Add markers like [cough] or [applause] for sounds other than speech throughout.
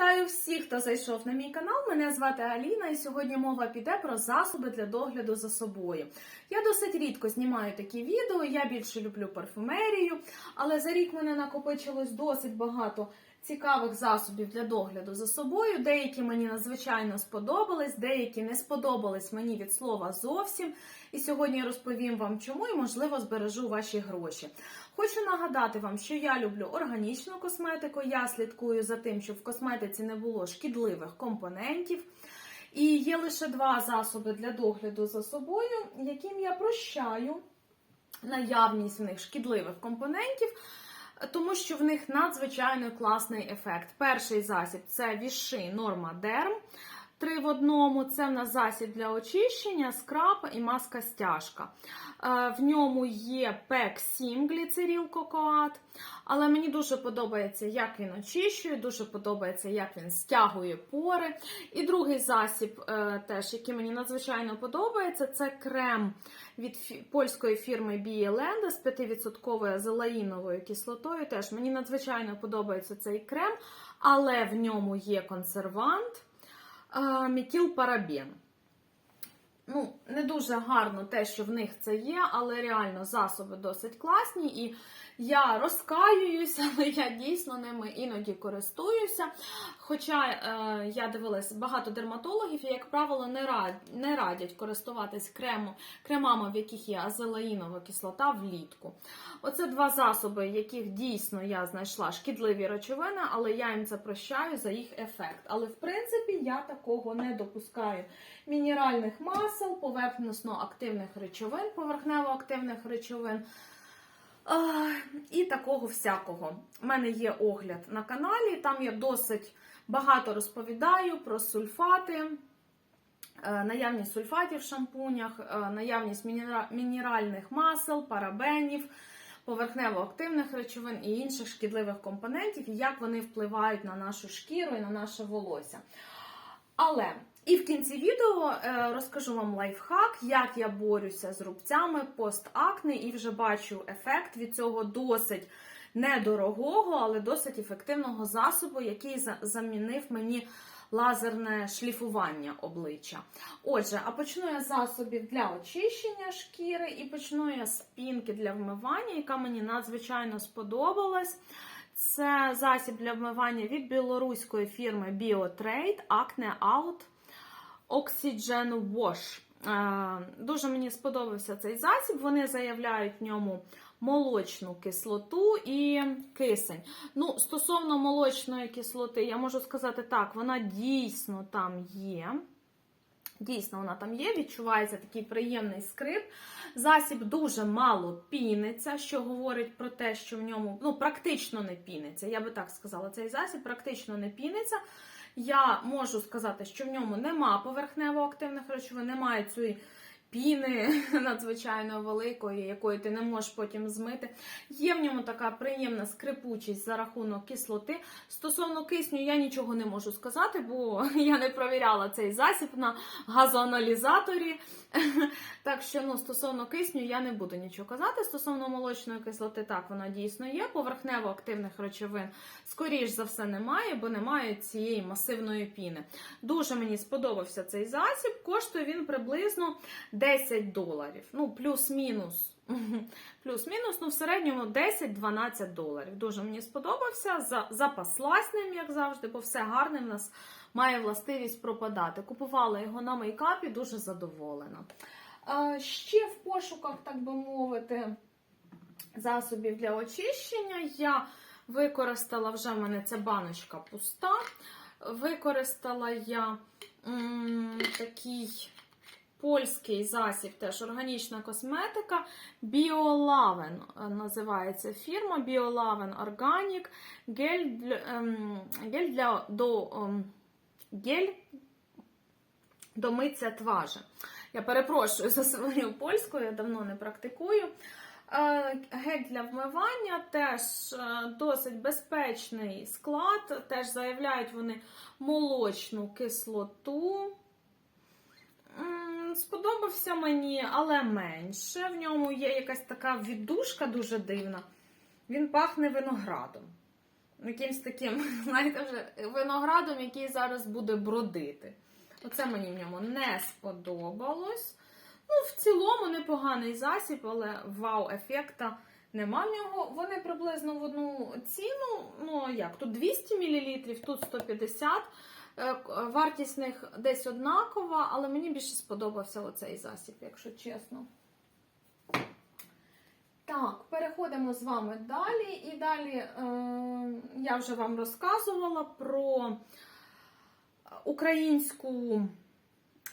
Вітаю всіх, хто зайшов на мій канал. Мене звати Аліна, і сьогодні мова піде про засоби для догляду за собою. Я досить рідко знімаю такі відео, я більше люблю парфумерію, але за рік мене накопичилось досить багато цікавих засобів для догляду за собою. Деякі мені надзвичайно сподобались, деякі не сподобались мені від слова зовсім. І сьогодні я розповім вам, чому і можливо збережу ваші гроші. Хочу нагадати вам, що я люблю органічну косметику. Я слідкую за тим, щоб в косметиці не було шкідливих компонентів. І є лише два засоби для догляду за собою, яким я прощаю наявність в них шкідливих компонентів, тому що в них надзвичайно класний ефект. Перший засіб це віши Норма Дерм. Три в одному це в нас засіб для очищення, скраб і маска стяжка. Е, В ньому є пек 7 гліцеріл кокоат. Але мені дуже подобається, як він очищує, дуже подобається, як він стягує пори. І другий засіб, е, теж, який мені надзвичайно подобається, це крем від польської фірми Бієленда з 5% азелаїновою кислотою. Теж мені надзвичайно подобається цей крем, але в ньому є консервант метілпарабен. Ну, не дуже гарно те, що в них це є, але реально засоби досить класні. І я розкаююся, [laughs] але я дійсно ними іноді користуюся. Хоча е, я дивилась багато дерматологів, і, як правило, не, рад, не радять користуватись крему, кремами, в яких є азелаїнова кислота влітку. Оце два засоби, яких дійсно я знайшла шкідливі речовини, але я їм це прощаю за їх ефект. Але в принципі я такого не допускаю. Мінеральних масел, поверхносно активних речовин, поверхнево-активних речовин. І такого всякого. У мене є огляд на каналі, там я досить багато розповідаю про сульфати, е, наявність сульфатів в шампунях, е, наявність мінера- мінеральних масел, парабенів, поверхнево-активних речовин і інших шкідливих компонентів, і як вони впливають на нашу шкіру і на наше волосся. Але і в кінці відео е, розкажу вам лайфхак, як я борюся з рубцями постакне і вже бачу ефект від цього досить недорогого, але досить ефективного засобу, який за- замінив мені лазерне шліфування обличчя. Отже, а почну я з засобів для очищення шкіри і почну я з пінки для вмивання, яка мені надзвичайно сподобалась. Це засіб для вмивання від білоруської фірми BioTrade Acne Out Oxygen Wash. Е, Дуже мені сподобався цей засіб. Вони заявляють в ньому молочну кислоту і кисень. Ну, стосовно молочної кислоти, я можу сказати так, вона дійсно там є. Дійсно, вона там є, відчувається такий приємний скрип. Засіб дуже мало піниться, що говорить про те, що в ньому ну, практично не піниться. Я би так сказала, цей засіб практично не піниться. Я можу сказати, що в ньому нема поверхнево-активних речовин, немає цієї піни [laughs] надзвичайно великої, якої ти не можеш потім змити. Є в ньому така приємна скрипучість за рахунок кислоти. Стосовно кисню, я нічого не можу сказати, бо [laughs] я не провіряла цей засіб на газоаналізаторі. [laughs] Так що, ну, стосовно кисню, я не буду нічого казати. Стосовно молочної кислоти, так, вона дійсно є. Поверхнево-активних речовин, скоріш за все, немає, бо немає цієї масивної піни. Дуже мені сподобався цей засіб. Коштує він приблизно 10 доларів. Ну, плюс-мінус. [laughs] Плюс-мінус, ну в середньому 10-12 доларів. Дуже мені сподобався. За- Запаслась ним, як завжди, бо все гарне в нас має властивість пропадати. Купувала його на мейкапі, дуже задоволена. Е, Ще в пошуках, так би мовити, засобів для очищення я використала вже в мене ця баночка пуста. Використала я м, такий польський засіб, теж органічна косметика. Біолавен називається фірма Біолавен Organic. Гель ем, гель для до, ем, гель до миття тважа. Я перепрошую за свою польську, я давно не практикую. Е, Гель для вмивання теж е, досить безпечний склад. Теж заявляють вони молочну кислоту. Сподобався мені, але менше. В ньому є якась така віддушка дуже дивна. Він пахне виноградом. якимсь таким, [laughs] знаєте, вже виноградом, який зараз буде бродити. Оце мені в ньому не сподобалось. Ну, в цілому непоганий засіб, але вау-ефекта нема в нього. Вони приблизно в одну ціну. Ну, як? Тут 200 мл, тут 150 Е, к- Вартість них десь однакова, але мені більше сподобався оцей засіб, якщо чесно. Так, переходимо з вами далі. І далі е, я вже вам розказувала про українську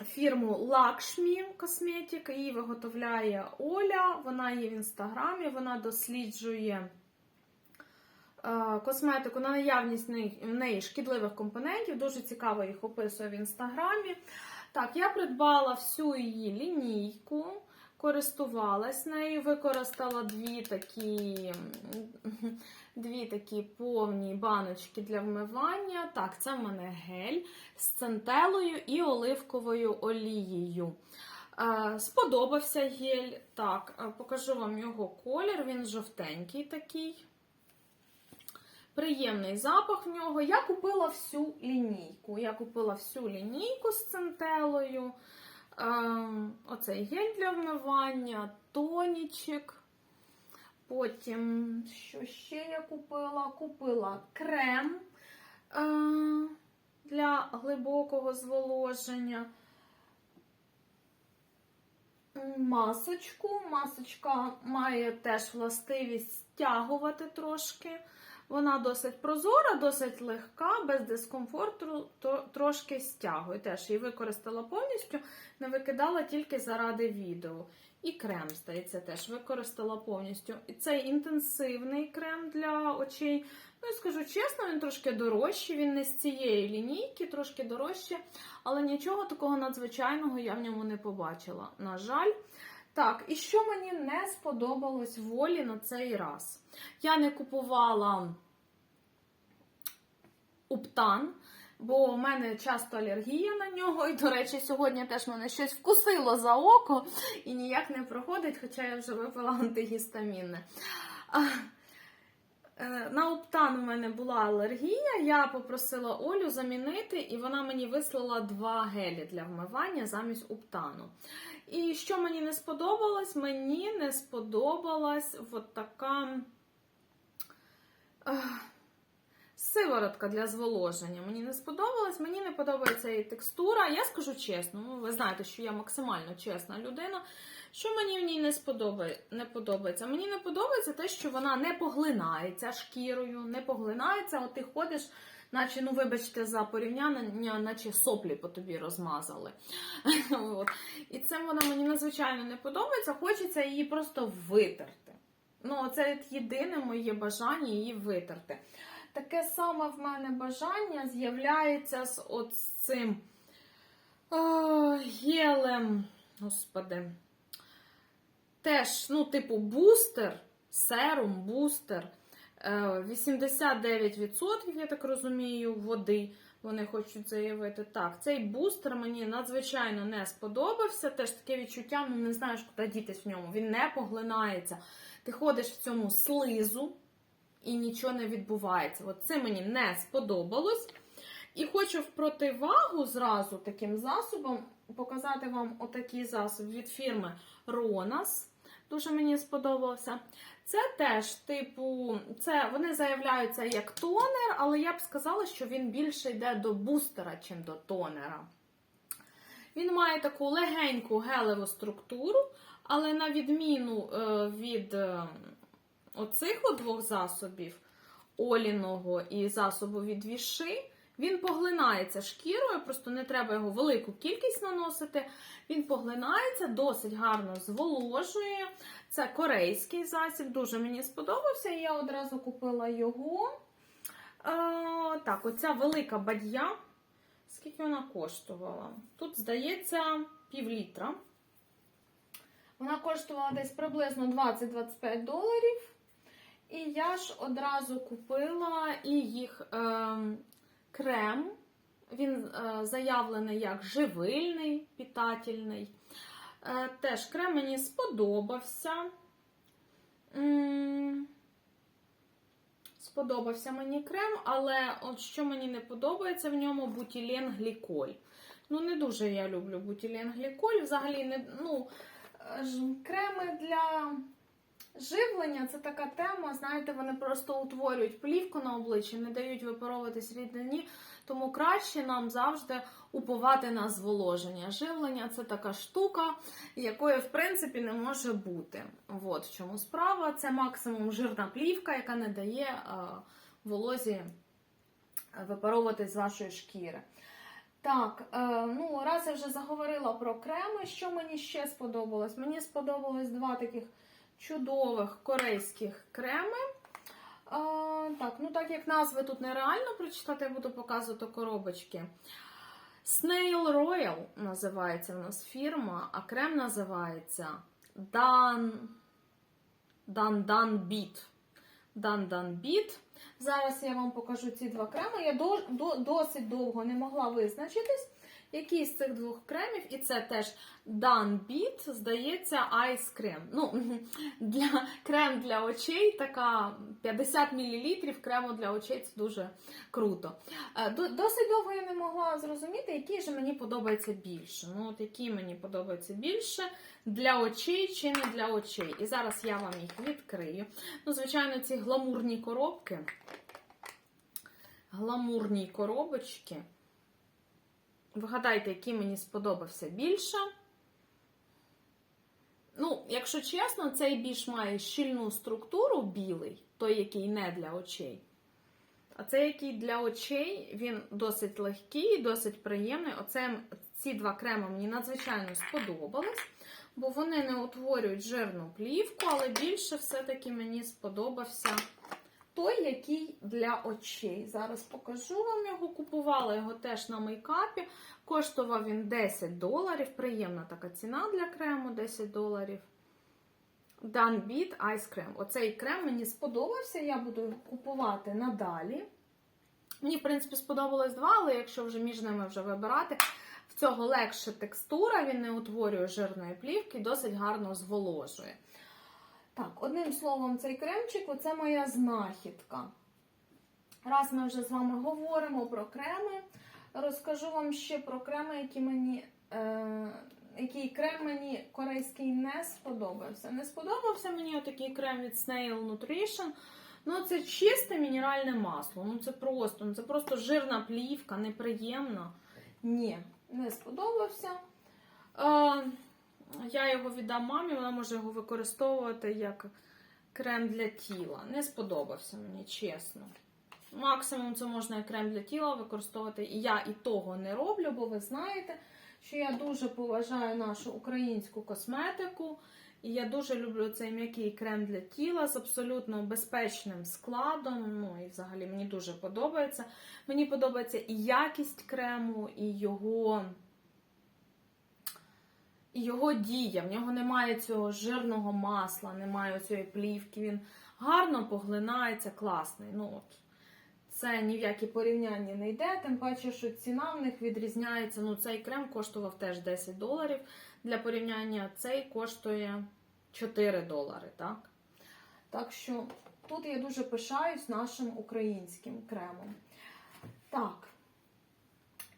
фірму Lakshmi Cosmetic. Її виготовляє Оля. Вона є в інстаграмі, вона досліджує е, косметику на наявність в неї- шкідливих компонентів. Дуже цікаво їх описує в інстаграмі. Так, я придбала всю її лінійку, користувалась нею, використала дві такі, дві такі повні баночки для вмивання. Так, це в мене гель з центелою і оливковою олією. Е, Сподобався гель. Так, е, покажу вам його колір. Він жовтенький такий. Приємний запах в нього. Я купила всю лінійку. Я купила всю лінійку з центелою. Ем, оцей гель для вмивання, тонічок. Потім, що ще я купила? Купила крем е, для глибокого зволоження. Масочку. Масочка має теж властивість стягувати трошки. Вона досить прозора, досить легка, без дискомфорту, то трошки стягує. Теж її використала повністю, не викидала тільки заради відео. І крем, здається, теж використала повністю. І цей інтенсивний крем для очей. Ну, скажу чесно, він трошки дорожчий, він не з цієї лінійки, трошки дорожче, але нічого такого надзвичайного я в ньому не побачила. На жаль. Так, і що мені не сподобалось волі на цей раз? Я не купувала уптан, бо в мене часто алергія на нього. І, до речі, сьогодні теж мене щось вкусило за око і ніяк не проходить, хоча я вже випила антигістамінне. Е, На оптан у мене була алергія. Я попросила Олю замінити, і вона мені вислала два гелі для вмивання замість оптану. І що мені не сподобалось? Мені не сподобалась от така ех, сиворотка для зволоження. Мені не сподобалась, мені не подобається її текстура. Я скажу чесно, ну ви знаєте, що я максимально чесна людина. Що мені в ній не, сподобає, не подобається? Мені не подобається те, що вона не поглинається шкірою, не поглинається, от ти ходиш. Наче, ну вибачте, за порівняння, наче соплі по тобі розмазали. [laughs] І це вона мені надзвичайно не подобається. Хочеться її просто витерти. Ну, це єдине моє бажання її витерти. Таке саме в мене бажання з'являється з от цим о, гелем. Господи. Теж, ну, типу, бустер, серум, бустер. Е, 89%, я так розумію, води. Вони хочуть заявити. Так, цей бустер мені надзвичайно не сподобався. Теж таке відчуття, ну не знаєш, куди дітись в ньому. Він не поглинається. Ти ходиш в цьому слизу і нічого не відбувається. От це мені не сподобалось. І хочу в противагу зразу таким засобом показати вам отакий засоб від фірми Ronas. Дуже мені сподобався. Це теж, типу, це вони заявляються як тонер, але я б сказала, що він більше йде до бустера, чим до тонера. Він має таку легеньку гелеву структуру, але на відміну е, від е, оцих двох засобів, оліного і засобу від віши, він поглинається шкірою, просто не треба його велику кількість наносити. Він поглинається, досить гарно зволожує. Це корейський засіб, дуже мені сподобався. і Я одразу купила його. Е, так, оця велика бадья. Скільки вона коштувала? Тут, здається, пів літра. Вона коштувала десь приблизно 20-25 доларів. І я ж одразу купила і їх е, крем. Він е, заявлений як живильний, питательний. Е, теж крем мені сподобався. М, сподобався мені крем, але от що мені не подобається в ньому бутілен гліколь. Ну, не дуже я люблю бутілен гліколь. Взагалі, не, ну, е, креми для живлення це така тема. Знаєте, вони просто утворюють плівку на обличчі, не дають випаровуватись рідині. Тому краще нам завжди уповати на зволоження. Живлення це така штука, якої в принципі не може бути. От в чому справа. Це максимум жирна плівка, яка не дає е, волозі випаровуватись з вашої шкіри. Так, е, ну раз я вже заговорила про креми, що мені ще сподобалось? Мені сподобалось два таких чудових корейських креми. Е, так, ну так як назви тут нереально прочитати, я буду показувати коробочки. Snail Royal називається в нас фірма, а крем називається Dan Dan Dan Beat. Dan Dan Beat. Зараз я вам покажу ці два креми. Я до, до, досить довго не могла визначитись, який з цих двох кремів, і це теж Dan Beat, здається, Ice Cream. Ну, для, крем для очей, така 50 мл крему для очей це дуже круто. Е, Досить довго я не могла зрозуміти, який же мені подобається більше. Ну, от який мені подобається більше для очей чи не для очей. І зараз я вам їх відкрию. Ну, звичайно, ці гламурні коробки. Гламурні коробочки. Вгадайте, який мені сподобався більше. Ну, якщо чесно, цей більш має щільну структуру білий, той, який не для очей. А цей, який для очей, він досить легкий, досить приємний. Оце ці два креми мені надзвичайно сподобались, бо вони не утворюють жирну плівку, але більше все-таки мені сподобався той, який для очей. Зараз покажу вам його. Купувала його теж на мейкапі. Коштував він 10 доларів. Приємна така ціна для крему 10 доларів. Dan Beat Ice Cream. Оцей крем мені сподобався, я буду купувати надалі. Мені, в принципі, сподобалось два, але якщо вже між ними вже вибирати, в цього легша текстура, він не утворює жирної плівки, досить гарно зволожує. Так, одним словом, цей кремчик оце моя знахідка. Раз ми вже з вами говоримо про креми, розкажу вам ще про креми, які мені. Е, який крем мені корейський не сподобався. Не сподобався мені отакий крем від Snail Nutrition. Ну, це чисте мінеральне масло. Ну, це просто, ну, це просто жирна плівка, неприємна. Ні, не сподобався. Е, я його віддам мамі, вона може його використовувати як крем для тіла. Не сподобався мені, чесно. Максимум це можна як крем для тіла використовувати. І я і того не роблю, бо ви знаєте, що я дуже поважаю нашу українську косметику. І я дуже люблю цей м'який крем для тіла з абсолютно безпечним складом. Ну і взагалі мені дуже подобається. Мені подобається і якість крему, і його. Його дія, в нього немає цього жирного масла, немає цієї плівки. Він гарно поглинається, класний. Ну от це ні в які порівняння не йде. Тим паче, що ціна в них відрізняється. Ну, цей крем коштував теж 10 доларів. Для порівняння цей коштує 4 долари. Так, так що тут я дуже пишаюсь нашим українським кремом. Так.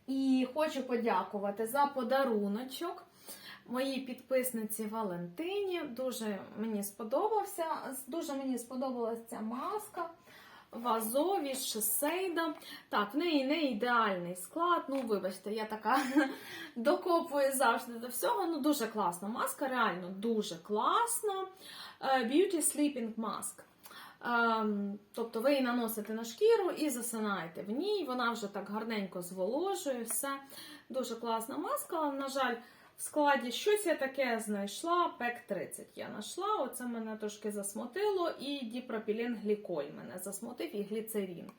І хочу подякувати за подаруночок моїй підписниці Валентині. Дуже мені сподобався. Дуже мені сподобалася ця маска. Вазові з Шесейда. Так, в неї не ідеальний склад. Ну, вибачте, я така [laughs] докопую завжди до всього. Ну, дуже класна маска, реально дуже класна. Е, Beauty Sleeping Mask. Ем, Тобто ви її наносите на шкіру і засинаєте в ній. Вона вже так гарненько зволожує. Все. Дуже класна маска, але, на жаль, в складі щось я таке знайшла. ПЕК 30 я знайшла. Оце мене трошки засмутило. І діпропілен гліколь мене засмутив і гліцерін.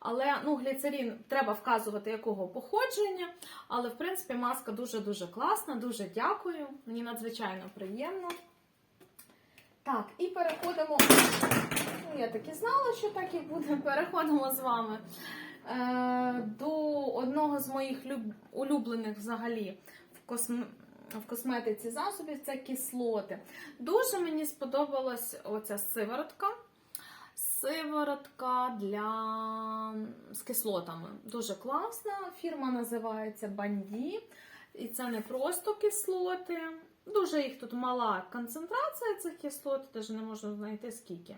Але ну, гліцерін треба вказувати, якого походження. Але, в принципі, маска дуже-дуже класна. Дуже дякую. Мені надзвичайно приємно. Так, і переходимо. Ну, я так і знала, що так і буде. [laughs] Переходимо з вами е, до одного з моїх люб- улюблених взагалі косм... в косметиці засобів це кислоти. Дуже мені сподобалась оця сиворотка. Сиворотка для з кислотами. Дуже класна. Фірма називається Банді. І це не просто кислоти. Дуже їх тут мала концентрація цих кислот, навіть не можна знайти скільки.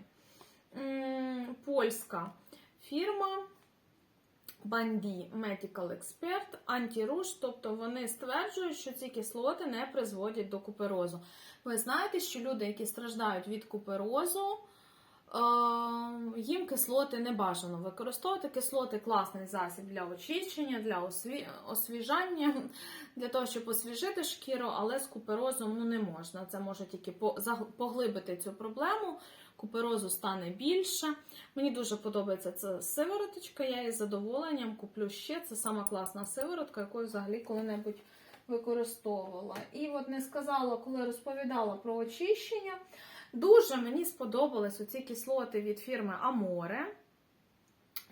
Польська фірма Банді Medical Expert антируш, тобто вони стверджують, що ці кислоти не призводять до куперозу. Ви знаєте, що люди, які страждають від куперозу, е, їм кислоти не бажано використовувати. Кислоти класний засіб для очищення, для осві... освіжання, для того, щоб освіжити шкіру, але з куперозом ну, не можна. Це може тільки поглибити цю проблему. Куперозу стане більше. Мені дуже подобається ця сивороточка, я її з задоволенням куплю ще. Це сама класна сиворотка, яку я взагалі коли-небудь використовувала. І от не сказала, коли розповідала про очищення. Дуже мені сподобались оці кислоти від фірми Amore.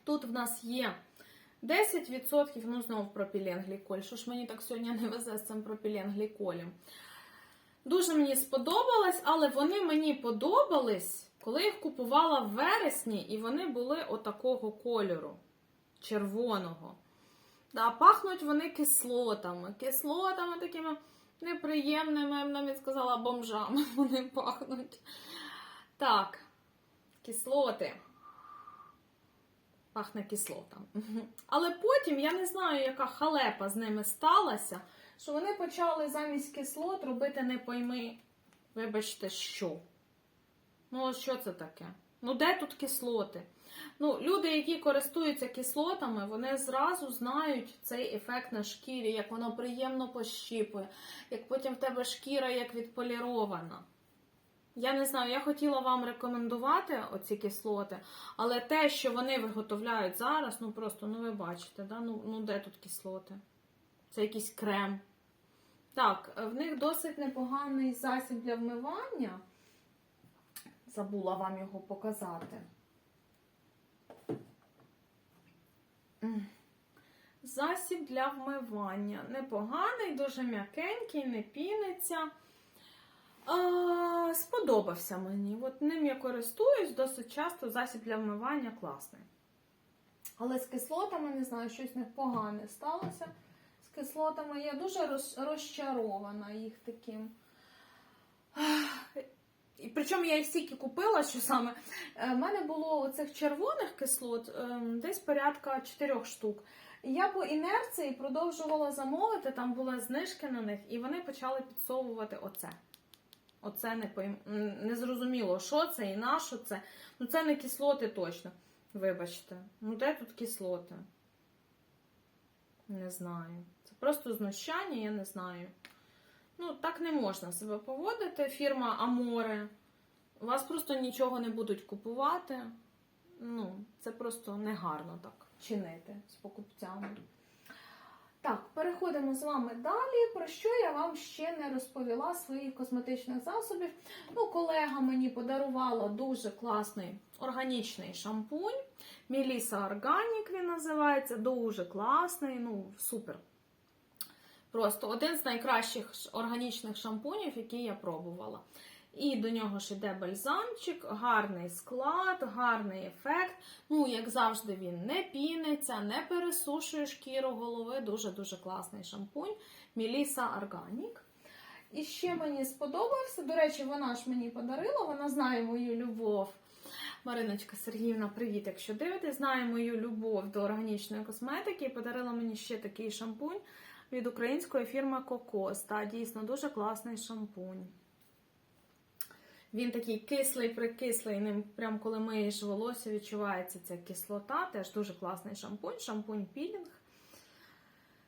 Тут в нас є 10%, ну знову пропіленгліколь. Що ж мені так сьогодні не везе з цим пропіленгліколем? Дуже мені сподобалось, але вони мені подобались, коли їх купувала в вересні, і вони були отакого кольору червоного. Да, пахнуть вони кислотами. Кислотами такими неприємними, я б навіть сказала, бомжами [laughs] вони пахнуть. Так, кислоти. Пахне кислотами. [laughs] Але потім я не знаю, яка халепа з ними сталася, що вони почали замість кислот робити не пойми, вибачте, що. Ну, що це таке? Ну, де тут кислоти? Ну, люди, які користуються кислотами, вони зразу знають цей ефект на шкірі, як воно приємно пощіпує, як потім в тебе шкіра як відполірована. Я не знаю, я хотіла вам рекомендувати оці кислоти, але те, що вони виготовляють зараз, ну просто, ну ви бачите, да? ну, ну де тут кислоти? Це якийсь крем. Так, в них досить непоганий засіб для вмивання. Забула вам його показати. Засіб для вмивання. Непоганий, дуже м'якенький, не піниться. А, сподобався мені. От ним я користуюсь досить часто. Засіб для вмивання класний. Але з кислотами, не знаю, щось непогане сталося. З кислотами я дуже розчарована їх таким. І причому я їх стільки купила, що саме Е, в мене було оцих червоних кислот ем, десь порядка 4 штук. Я по інерції продовжувала замовити, там були знижки на них, і вони почали підсовувати оце. Оце не пойм... не що це і на що це. Ну це не кислоти точно. Вибачте. Ну де тут кислоти? Не знаю. Це просто знущання, я не знаю. Ну, так не можна себе поводити. Фірма Аморе. У вас просто нічого не будуть купувати. Ну, це просто негарно так чинити з покупцями. Так, переходимо з вами далі. Про що я вам ще не розповіла своїх косметичних засобів. Ну, колега мені подарувала дуже класний органічний шампунь. Міліса Органік він називається. Дуже класний, ну, супер. Просто один з найкращих органічних шампунів, які я пробувала. І до нього ж іде бальзамчик, гарний склад, гарний ефект. Ну, як завжди, він не піниться, не пересушує шкіру голови. Дуже-дуже класний шампунь. Міліса Органік. І ще мені сподобався. До речі, вона ж мені подарила, вона знає мою любов. Мариночка Сергіївна, привіт, якщо дивитесь, знає мою любов до органічної косметики і подарила мені ще такий шампунь від української фірми Кокос. Та дійсно дуже класний шампунь. Він такий кислий, прикислий, ним прям коли миєш волосся, відчувається ця кислота. Теж дуже класний шампунь, шампунь пілінг.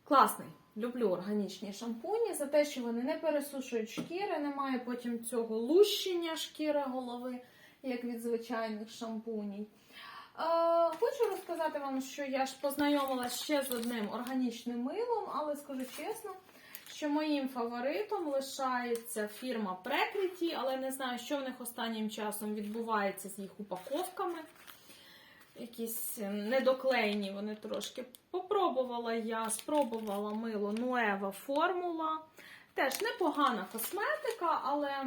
Класний. Люблю органічні шампуні за те, що вони не пересушують шкіри, немає потім цього лущення шкіри голови, як від звичайних шампунів. Е, хочу розказати вам, що я ж познайомилася ще з одним органічним милом, але скажу чесно, що моїм фаворитом лишається фірма Precrity, але не знаю, що в них останнім часом відбувається з їх упаковками. Якісь е, недоклеєні вони трошки. Попробувала я, спробувала мило Nueva Формула. Теж непогана косметика, але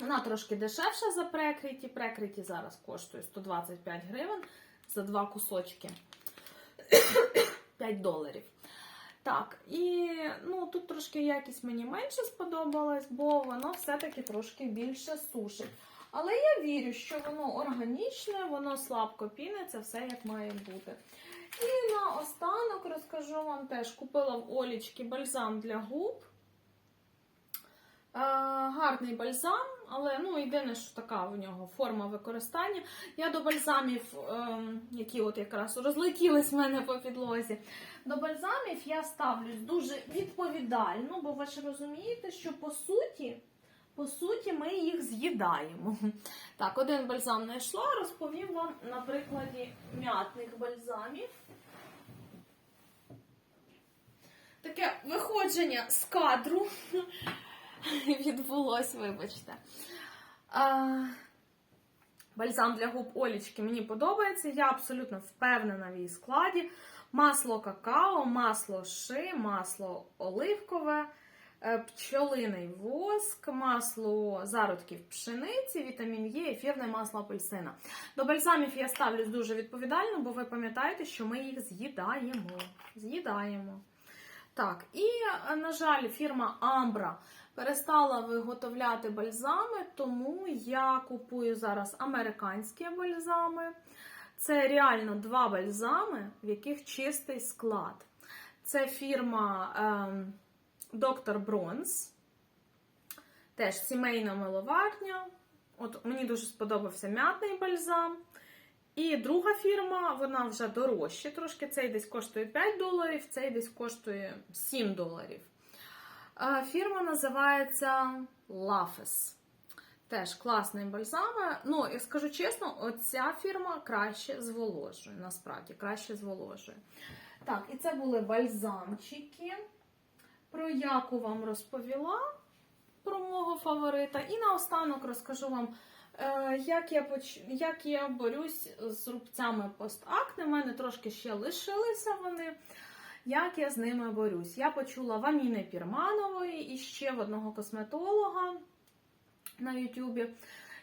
Вона трошки дешевша за прекриті. Прекриті зараз коштує 125 гривень за два кусочки [coughs] 5 доларів. Так, і ну, тут трошки якість мені менше сподобалась, бо воно все-таки трошки більше сушить. Але я вірю, що воно органічне, воно слабко піниться, все як має бути. І наостанок розкажу вам теж: купила в Олічки бальзам для губ. Е, гарний бальзам, але ну, єдине, що така в нього форма використання. Я до бальзамів, е, які от якраз розлетілись в мене по підлозі, до бальзамів я ставлюсь дуже відповідально, бо ви ж розумієте, що по суті, по суті, ми їх з'їдаємо. Так, один бальзам знайшла, розповім вам на прикладі м'ятних бальзамів. Таке виходження з кадру [laughs] відбулось, вибачте. А, бальзам для губ Олічки мені подобається. Я абсолютно впевнена в її складі. Масло какао, масло ши, масло оливкове, е, пчолиний воск, масло зародків пшениці, вітамін Е, ефірне масло апельсина. До бальзамів я ставлюсь дуже відповідально, бо ви пам'ятаєте, що ми їх з'їдаємо. З'їдаємо. Так, і, е, на жаль, фірма Ambra перестала виготовляти бальзами, тому я купую зараз американські бальзами. Це реально два бальзами, в яких чистий склад. Це фірма ем, Dr. Bronze, теж сімейна миловарня. От Мені дуже сподобався м'ятний бальзам. І друга фірма, вона вже дорожча трошки. Цей десь коштує 5 доларів, цей десь коштує 7 доларів. Фірма називається Lafes. Теж класний бальзам. Ну, я скажу чесно, оця фірма краще зволожує. Насправді, краще зволожує. Так, і це були бальзамчики. Про яку вам розповіла про мого фаворита. І наостанок розкажу вам, е, як я поч... як я борюсь з рубцями постакне. У мене трошки ще лишилися вони. Як я з ними борюсь? Я почула в Аміни Пірманової і ще в одного косметолога на Ютубі.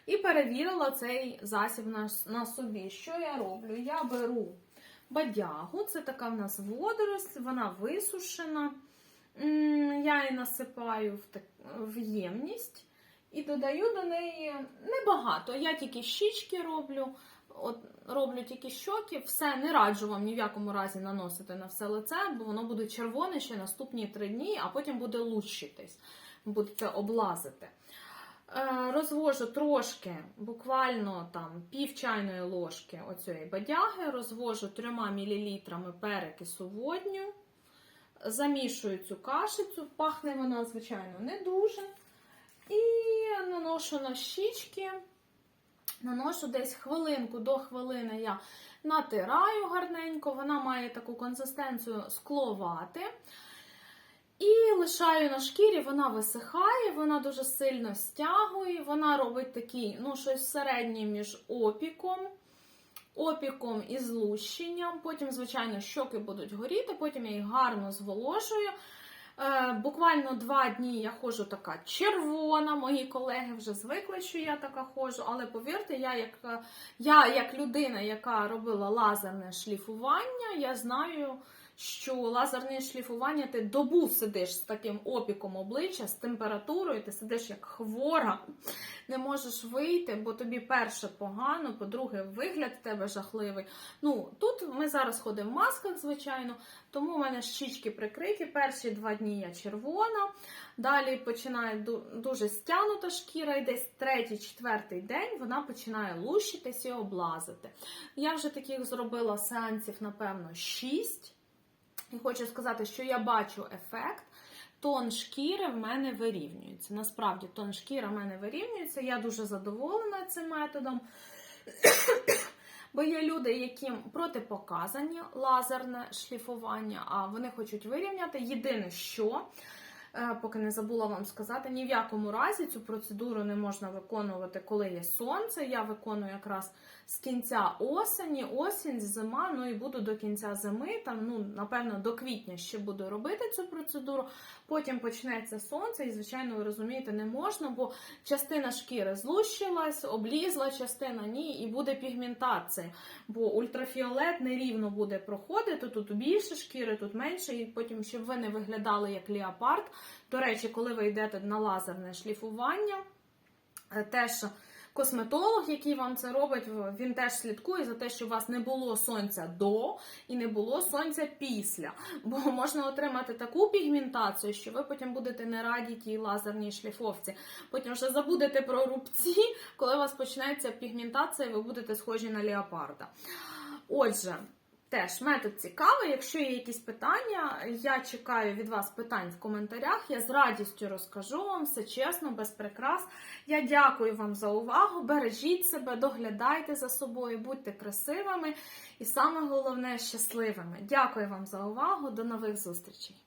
І перевірила цей засіб на, на собі. Що я роблю? Я беру бадягу, це така в нас водоросль, вона висушена. Я її насипаю в, так, в ємність і додаю до неї небагато. Я тільки щічки роблю, от, роблю тільки щоки, все не раджу вам ні в якому разі наносити на все лице, бо воно буде червоне ще наступні три дні, а потім буде лущитись, будете облазити. Е, Розвожу трошки, буквально там пів чайної ложки оцієї бадяги, розвожу 3 мл перекису водню, замішую цю кашицю, пахне вона, звичайно, не дуже. І наношу на щічки, наношу десь хвилинку до хвилини я натираю гарненько, вона має таку консистенцію скловати. І лишаю на шкірі, вона висихає, вона дуже сильно стягує, вона робить такий, ну, щось середнє між опіком, опіком і злущенням. Потім, звичайно, щоки будуть горіти, потім я їх гарно зволожую. Е, буквально два дні я ходжу така червона. Мої колеги вже звикли, що я така ходжу, але повірте, я як, е, я як людина, яка робила лазерне шліфування, я знаю що лазерне шліфування ти добу сидиш з таким опіком обличчя, з температурою, ти сидиш як хвора, не можеш вийти, бо тобі перше погано, по-друге, вигляд в тебе жахливий. Ну, Тут ми зараз ходимо в масках, звичайно, тому у мене щічки прикриті. Перші два дні я червона, далі починає дуже стянута шкіра, і десь третій-четвертий день вона починає лущитися і облазити. Я вже таких зробила сеансів, напевно, 6. І хочу сказати, що я бачу ефект. Тон шкіри в мене вирівнюється. Насправді, тон шкіри в мене вирівнюється. Я дуже задоволена цим методом. [coughs] Бо є люди, яким протипоказані лазерне шліфування, а вони хочуть вирівняти. Єдине, що поки не забула вам сказати, ні в якому разі цю процедуру не можна виконувати, коли є сонце. Я виконую якраз з кінця осені, осінь, зима, ну і буду до кінця зими, там, ну, напевно, до квітня ще буду робити цю процедуру. Потім почнеться сонце, і, звичайно, ви розумієте, не можна, бо частина шкіри злущилась, облізла частина ні, і буде пігментація. Бо ультрафіолет нерівно буде проходити, тут більше шкіри, тут менше, і потім, щоб ви не виглядали як леопард. До речі, коли ви йдете на лазерне шліфування, е, теж косметолог, який вам це робить, він теж слідкує за те, що у вас не було сонця до і не було сонця після. Бо [laughs] можна отримати таку пігментацію, що ви потім будете не раді тій лазерній шліфовці. Потім вже забудете про рубці, коли у вас почнеться пігментація, ви будете схожі на леопарда. Отже. Теж метод цікавий. Якщо є якісь питання, я чекаю від вас питань в коментарях. Я з радістю розкажу вам все чесно, без прикрас. Я дякую вам за увагу. Бережіть себе, доглядайте за собою, будьте красивими і саме головне щасливими. Дякую вам за увагу. До нових зустрічей!